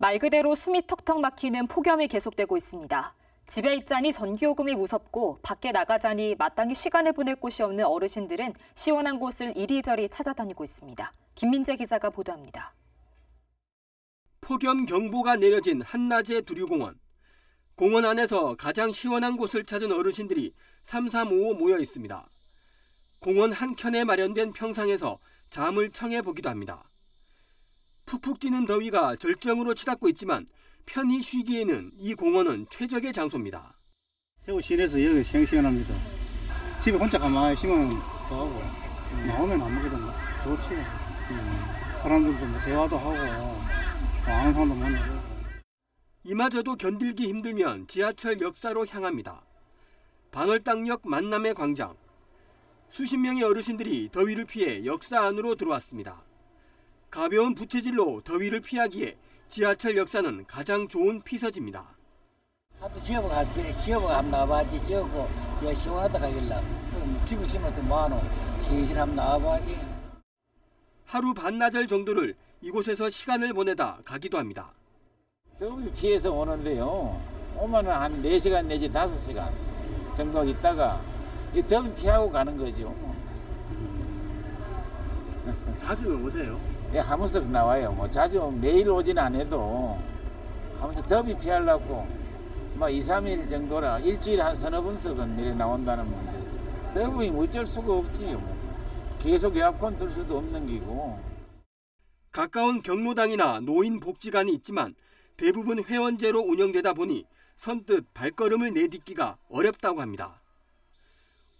말 그대로 숨이 턱턱 막히는 폭염이 계속되고 있습니다. 집에 있자니 전기요금이 무섭고 밖에 나가자니 마땅히 시간을 보낼 곳이 없는 어르신들은 시원한 곳을 이리저리 찾아다니고 있습니다. 김민재 기자가 보도합니다. 폭염 경보가 내려진 한낮의 두류공원. 공원 안에서 가장 시원한 곳을 찾은 어르신들이 삼삼오오 모여 있습니다. 공원 한켠에 마련된 평상에서 잠을 청해 보기도 합니다. 푹푹 찌는 더위가 절정으로 치닫고 있지만 편히 쉬기에는 이 공원은 최적의 장소입니다. 대구 시내에서 여기 생시원합니다. 집에 혼자 가만히 있으면 좋아하고 나오면 아무거든 좋지. 음, 사람들도 뭐 대화도 하고 뭐 아는 사람도 만나고. 이마저도 견딜기 힘들면 지하철 역사로 향합니다. 반월당역 만남의 광장. 수십 명의 어르신들이 더위를 피해 역사 안으로 들어왔습니다. 가벼운 부채질로 더위를 피하기에 지하철 역사는 가장 좋은 피서지입니다. 하도 지어보 가 지어보 한번 나와봐야지 지어고 야 시원하다 가길라 있으면 또 뭐하노 시실 한번 나와봐야지 하루 반나절 정도를 이곳에서 시간을 보내다 가기도 합니다. 더위 피해서 오는데요. 오면은 한 4시간 내지 5시간 정도 있다가 이 더위 피하고 가는 거죠. 자주 오세요? 예, 한 번씩 나와요. 뭐 자주 매일 오진 않아도 하면서 더위 피하려고 뭐 2, 3일 정도라 일주일에 한 서너 번씩은 내려 나온다는 문제죠. 뭐 어쩔 수가 없지요. 뭐. 계속 에어컨 틀 수도 없는 기고. 가까운 경로당이나 노인 복지관이 있지만 대부분 회원제로 운영되다 보니 선뜻 발걸음을 내딛기가 어렵다고 합니다.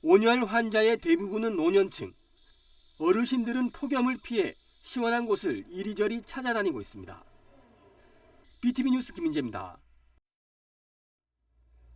온열 환자의 대부분은 노년층. 어르신들은 폭염을 피해 시원한 곳을 이리저리 찾아다니고 있습니다. BTV 뉴스 김민재입니다.